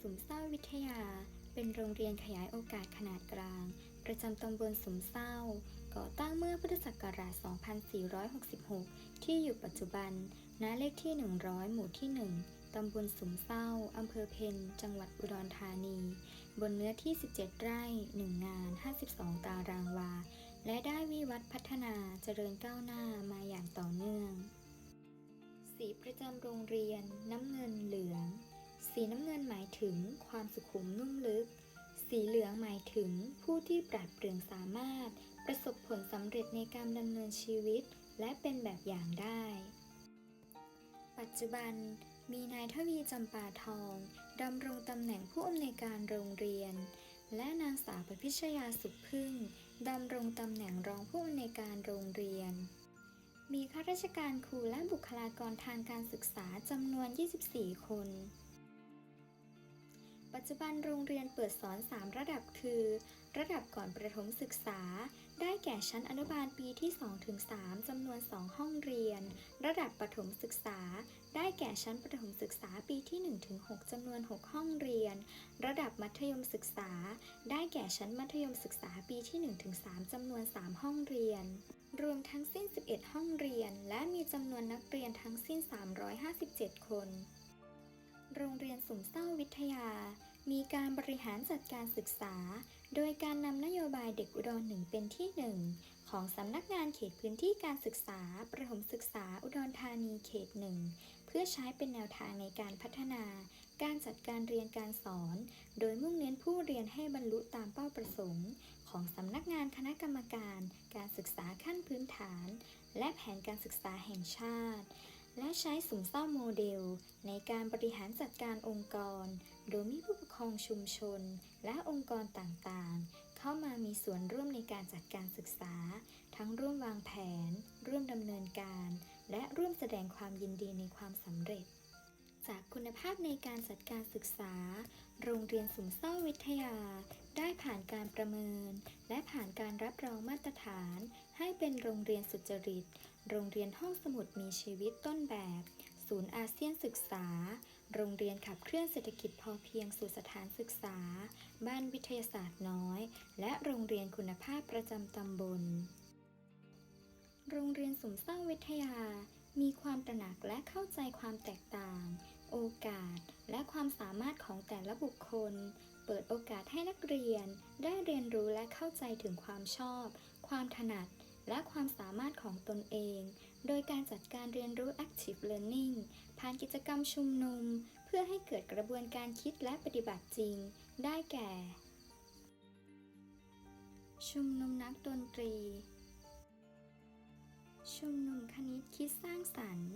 สุมเศร้าวิทยา เป็นโรงเรียนขยายโอกาสขนาดกลาง ประจำตำบลสุมเศร้า ก่อตั้งเมื่อพุทธศักราช 2466 ที่อยู่ปัจจุบัน ณ เลขที่ 100 หมู่ที่ 1 ตำบลสุมเศร้า อำเภอเพนจังหวัดอุดรธานี บนเนื้อที่ 17 ไร่ 1 งาน 52 ตารางวา และได้วิวัฒน์พัฒนาเจริญก้าวหน้ามาอย่างต่อเนื่อง สีประจำโรงเรียน น้ำเงินเหลือง สีน้ำเงินหมายถึงความสุขุมนุ่มลึก สีเหลืองหมายถึงผู้ที่ปราดเปรื่องสามารถ ประสบผลสำเร็จในการดำเนินชีวิต และเป็นแบบอย่างได้ ปัจจุบันมีนายทวีจำปาทองดำรงตำแหน่งผู้อำนวยการโรงเรียน และนางสาวประพิชยาสุขพึ่งดำรงตำแหน่งรองผู้อำนวยการโรงเรียน มีข้าราชการครูและบุคลากรทางการศึกษาจำนวน 24 คน ปัจจุบันโรงเรียนเปิดสอน 3 ระดับคือ ระดับก่อนประถมศึกษา ได้แก่ชั้นอนุบาลปีที่ 2-3 จำนวน 2 ห้องเรียน ระดับประถมศึกษา ได้แก่ชั้นประถมศึกษาปีที่ 1-6จำนวน 6 ห้องเรียน ระดับมัธยมศึกษา ได้แก่ชั้นมัธยมศึกษาปีที่ 1-3จำนวน 3 ห้องเรียน รวมทั้งสิ้น 11 ห้องเรียน และมีจำนวนนักเรียนทั้งสิ้น 357 คนโรงเรียนสุมเศร้าวิทยา มีการบริหารจัดการศึกษา โดยการนำนโยบายเด็กอุดรหนึ่งเป็นที่หนึ่งของสำนักงานเขตพื้นที่การศึกษา ประถมศึกษาอุดรธานีเขตหนึ่งเพื่อใช้เป็นแนวทางในการพัฒนา การจัดการเรียนการสอน โดยมุ่งเน้นผู้เรียนให้บรรลุตามเป้าประสงค์ ของสำนักงานคณะกรรมการ การศึกษาขั้นพื้นฐาน และแผนการศึกษาแห่งชาติและใช้สุมเศร้าโมเดล ในการบริหารจัดการองค์กร โดยมีผู้ปก ครองชุมชน และองค์กรต่างๆ เข้ามามีส่วนร่วมในการจัดการศึกษา ทั้งร่วมวางแผน ร่วมดำเนินการ และร่วมแสดงความยินดีในความสำเร็จ จากคุณภาพในการจัดการศึกษา โรงเรียนสุมเศร้าวิทยา ได้ผ่านการประเมิน และผ่านการรับรองมาตรฐาน ให้เป็นโรงเรียนสุจริต โรงเรียนห้องสมุดมีชีวิตต้นแบบ ศูนย์อาเซียนศึกษา โรงเรียนขับเคลื่อนเศรษฐกิจพอเพียงสู่สถานศึกษา บ้านวิทยาศาสตร์น้อย และโรงเรียนคุณภาพประจำตำบล โรงเรียนสมเศร้าวิทยา มีความตระหนักและเข้าใจความแตกต่าง โอกาส และความสามารถของแต่ละบุคคล เปิดโอกาสให้นักเรียน ได้เรียนรู้และเข้าใจถึงความชอบ ความถนัด และความสามารถของตนเอง โดยการจัดการเรียนรู้ Active Learning ผ่านกิจกรรมชุมนุม เพื่อให้เกิดกระบวนการคิดและปฏิบัติจริง ได้แก่ ชุมนุมนักดนตรี ชุมนุมคณิตคิดสร้างสรรค์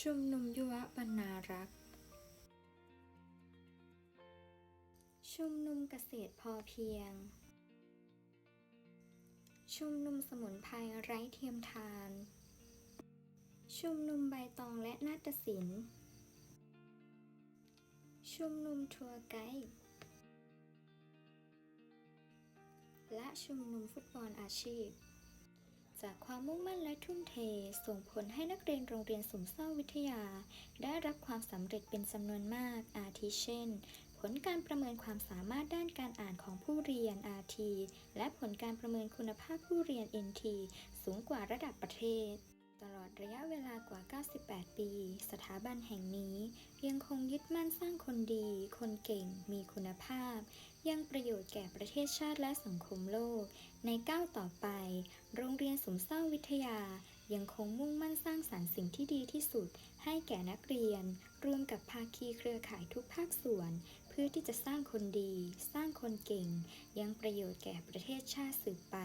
ชุมนุมยุวบรรณารักษ์ ชุมนุมเกษตรพอเพียง ชุมนุมสมุนไพรไร้เทียมทาน ชุมนุมใบตองและนาฏศิลป์ ชุมนุมทัวร์ไกด์ และชุมนุมฟุตบอลอาชีพ จากความมุ่งมั่นและทุ่มเท ส่งผลให้นักเรียนโรงเรียนสุมเศร้าวิทยา ได้รับความสำเร็จเป็นจำนวนมาก อาทิเช่น ผลการประเมินความสามารถด้านการอ่านของผู้เรียน RT และผลการประเมินคุณภาพผู้เรียน NT สูงกว่าระดับประเทศ ตลอดระยะเวลากว่า 98 ปี สถาบันแห่งนี้ ยังคงยึดมั่นสร้างคนดี คนเก่ง มีคุณภาพ ยังประโยชน์แก่ประเทศชาติและสังคมโลก ในก้าวต่อไป โรงเรียนสมเศร้าวิทยายังคงมุ่งมั่นสร้างสรรค์สิ่งที่ดีที่สุด ให้แก่นักเรียน รวมกับภาคีเครือข่ายทุกภาคส่วน เพื่อที่จะสร้างคนดี สร้างคนเก่ง ยังประโยชน์แก่ประเทศชาติสืบไป